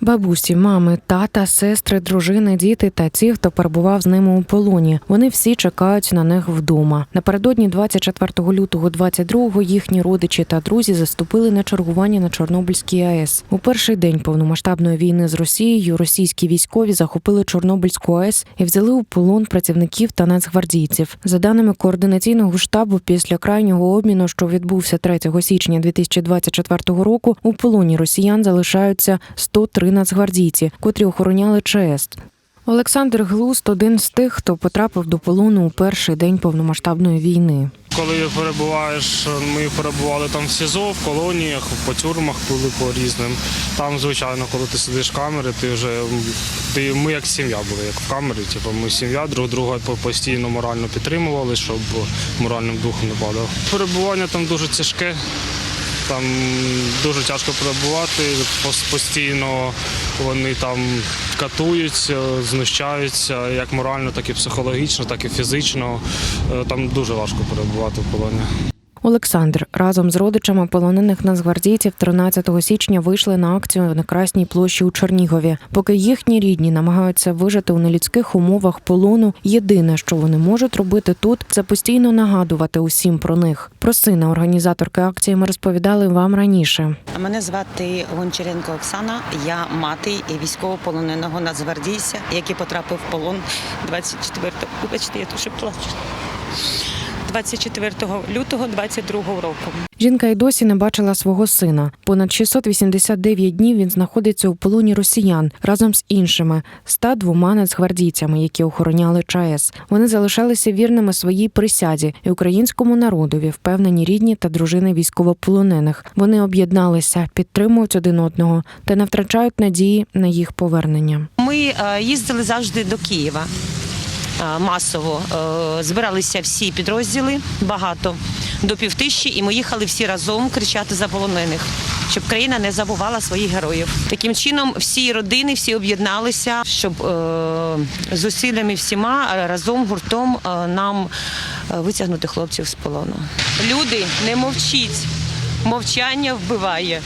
Бабусі, мами, тата, сестри, дружини, діти та ті, хто перебував з ними у полоні. Вони всі чекають на них вдома. Напередодні 24 лютого 22-го їхні родичі та друзі заступили на чергування на Чорнобильській АЕС. У перший день повномасштабної війни з Росією російські військові захопили Чорнобильську АЕС і взяли у полон працівників та нацгвардійців. За даними координаційного штабу, після крайнього обміну, що відбувся 3 січня 2024 року, у полоні росіян залишаються 103 нацгвардійці, котрі охороняли ЧАЕС. Олександр Глуст один з тих, хто потрапив до полону у перший день повномасштабної війни. Коли перебуваєш, ми перебували там в СІЗО, в колоніях, по тюрмах були по різним. Там, звичайно, коли ти сидиш в камері, ти вже ти, ми як сім'я були, як в камері. Типу, ми сім'я друг друга постійно морально підтримували, щоб моральним духом не падав. Перебування там дуже тяжке. Там дуже тяжко перебувати, постійно вони там катують, е, знущаються як морально, так і психологічно, так і фізично. Е, Там дуже важко перебувати в полоні. Олександр разом з родичами полонених нацгвардійців 13 січня вийшли на акцію на Красній площі у Чернігові. Поки їхні рідні намагаються вижити у нелюдських умовах полону, єдине, що вони можуть робити тут, це постійно нагадувати усім про них. Про сина організаторки акції ми розповідали вам раніше. Мене звати Гончаренко Оксана. Я мати військовополоненого нацгвардійця, який потрапив в полон 24 Вибачте, я дуже плачу. 24 лютого 22 року. Жінка й досі не бачила свого сина. Понад 689 днів він знаходиться у полоні росіян разом з іншими 102 нацгвардійцями, які охороняли ЧАЕС. Вони залишалися вірними своїй присязі і українському народові, впевнені рідні та дружини військовополонених. Вони об'єдналися, підтримують один одного та не втрачають надії на їх повернення. Ми е, їздили завжди до Києва. Е, Масово Е, збиралися всі підрозділи, багато до півтисячі, і ми їхали всі разом кричати за полонених, щоб країна не забувала своїх героїв. Таким чином, всі родини, всі об'єдналися, щоб е, зусиллями всіма е, разом гуртом нам витягнути хлопців з полону. Люди, не мовчіть, мовчання вбиває.